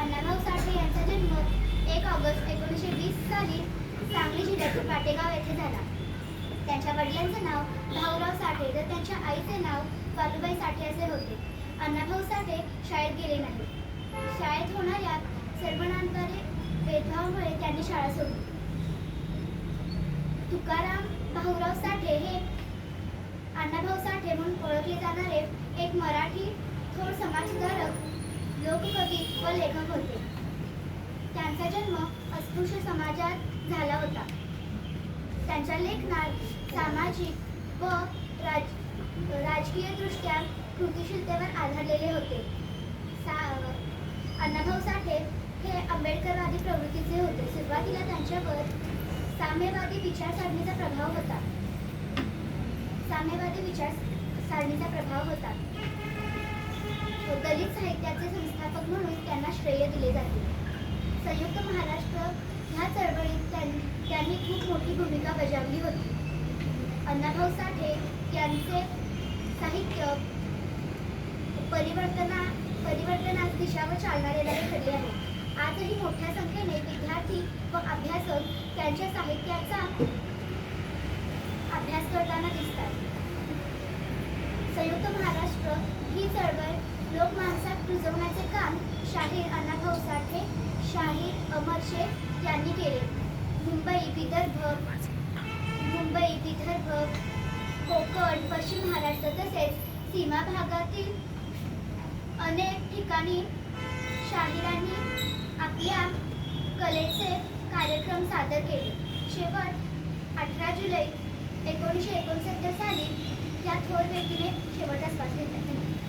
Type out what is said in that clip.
अण्णाभाऊ साठे यांचा जन्म एक ऑगस्ट एकोणीसशे वीस साली सांगली जिल्ह्यातील पाटेगाव येथे झाला. त्यांच्या वडिलांचे नाव भाऊराव साठे तर त्यांच्या आईचे नाव बालूबाई साठे असे होते. अण्णाभाऊ साठे शाळेत गेले नाही शाळेत होणाऱ्या सर्वनांतरे भेदभावामुळे त्यांनी शाळा सोडली. तुकाराम भाऊराव साठे हे अण्णाभाऊ साठे म्हणून ओळखले जाणारे एक मराठी लोककवी व लेखक होते. त्यांचा जन्म अस्पृश्य समाजात झाला होता. त्यांच्या लेखनात सामाजिक व राज राजकीयदृष्ट्या कृतिशीलतेवर आधारलेले होते. सा अण्णाभाऊ साठे हे आंबेडकरवादी प्रवृत्तीचे होते. सुरुवातीला त्यांच्यावर साम्यवादी विचारसरणीचा प्रभाव होता. साम्यवादी विचारसरणीचा प्रभाव होता. दलित साहित्याचे लागले संयुक्त महाराष्ट्र ह्या चळवळीत त्यांनी खूप मोठी भूमिका बजावली होती. अण्णाभाऊ साठे यांचे साहित्य परिवर्तना परिवर्तनास दिशावर चालणारे चालना ठरले आहे. आजही मोठ्या संख्येने विद्यार्थी व अभ्यासक त्यांच्या साहित्याचा अभ्यास करताना दिसतात. संयुक्त महाराष्ट्र अमर शेख यांनी केले. मुंबई विदर्भ मुंबई विदर्भ कोकण पश्चिम महाराष्ट्र तसेच सीमा भागातील अनेक ठिकाणी शाहिरांनी आपल्या कलेचे कार्यक्रम सादर केले. शेवट अठरा जुलै एकोणीसशे एकोणसत्तर साली या थोर व्यक्तीने शेवटचा श्वास घेतला.